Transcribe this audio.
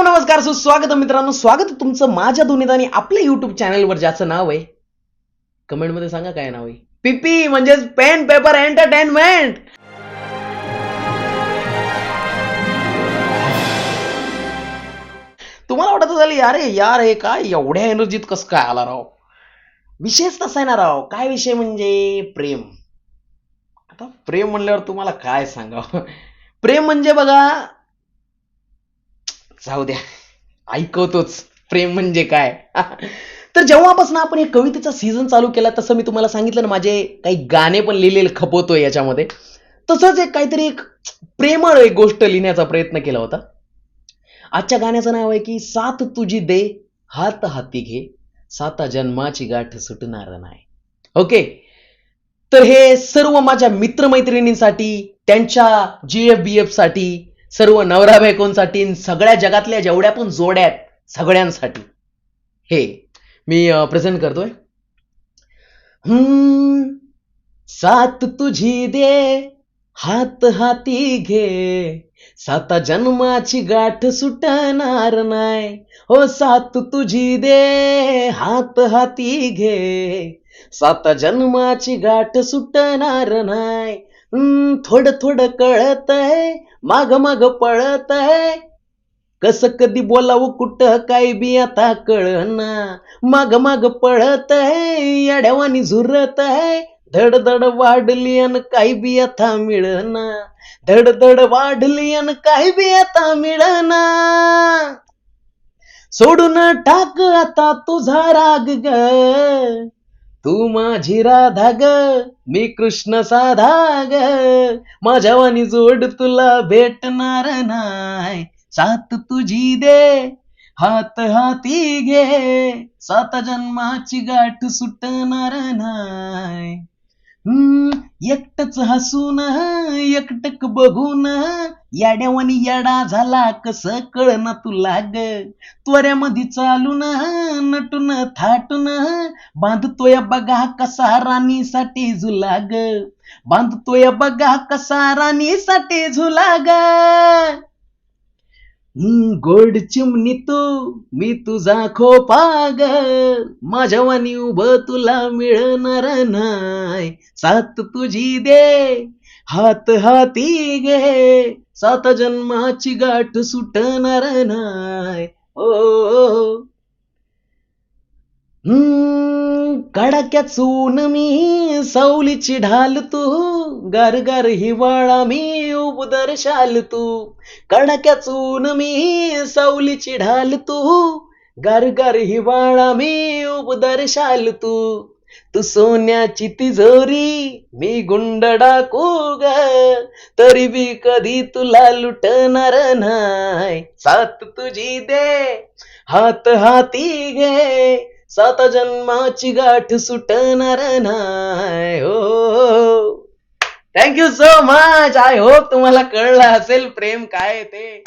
Hello नमस्कार सुस्वागत मित्रांनो. स्वागत तुमचं माझ्या दुनियेत आपल्या युट्यूब चॅनलवर ज्याचं नाव आहे कमेंटमध्ये सांगा काय नाव आहे. पीपी म्हणजेच पेन पेपर एंटरटेनमेंट तुम्हाला वाटत असेल अरे यार हे काय? एवढ्या एनर्जीत कसं काय आला राव? विषयच तसा आहे ना राव. काय विषय म्हणजे? प्रेम. आता प्रेम म्हणल्यावर तुम्हाला काय सांगावं? प्रेम म्हणजे बघा जाऊ द्या ऐकवतोच. प्रेम म्हणजे काय? तर जेव्हापासून आपण हे कवितेचा सीझन चालू केला तसं मी तुम्हाला सांगितलं ना माझे काही गाणे पण लिहिलेले खपवतोय याच्यामध्ये. तसंच एक काहीतरी एक प्रेमळ एक गोष्ट लिहिण्याचा प्रयत्न केला होता. आजच्या गाण्याचं नाव आहे की साथ तुझी दे हात हाती घे. साता जन्माची गाठ सुटणार नाही. ओके? तर हे सर्व माझ्या मित्रमैत्रिणींसाठी त्यांच्या जी एफ बी एफसाठी सर्व नवरा बायकोंसाठी सगळ्या जगातल्या जेवढ्या पण जोड्या आहेत सगळ्यांसाठी. हे मी प्रेझेंट करतोय. हम्म तुझी दे हात हाती घे. साता जन्माची गाठ सुटणार नाही. हो सात तुझी दे हात हाती घे. साता जन्माची गाठ सुटणार नाही. थोडं थोडं कळत आहे माग माग पळत आहे कस कधी बोलावं कुठं काय बी आता कळना. माग माग पळत आहे येड्यावानी झुरत आहे धड धड वाढली अन काही बी आता मिळना. धड धड वाढली अन काही बी आता मिळना. सोडून टाक आता तुझा राग ग. तू माझी राधा ग मी कृष्ण साधा ग. माझ्यावानी जोड तुला भेटणार नाही. साथ तुझी दे हात हाती घे. सात जन्माची गाठ सुटणार नाही. हम्म, एकटच हसून एकटक बघून याड्यावानी याडा झाला कस कळना तुला ग? त्वऱ्यामध्ये चालून नटून थाटून बांधतोय बघा कसा राणीसाठी झुला ग? बांधतोय बघा कसा राणीसाठी झुला ग? हम्म, गोड चिमणी तू मी तुझा खोपा ग. माझ्यावानी उभं तुला मिळणार नाही. साथ तुझी दे. हात हाती घे. सात जन्माची गाठ सुटणार नाही. ओ. हम्म, चून मी सावलीची ढाल तू गार गार हिवाळा मी उबदर शाल तू कडाक्यात चून मी सावलीची ढाल तू गार गार हिवाळा मी उबदर शाल तू तू सोन्याची तिजोरी मी गुंड डाकू ग तरी बी कधी तुला लुटणार नाही. साथ तुझी दे हात हाती घे. सात जन्माची गाठ सुटणार नाही. हो thank you so much I hope तुम्हाला कळलं असेल प्रेम काय ते.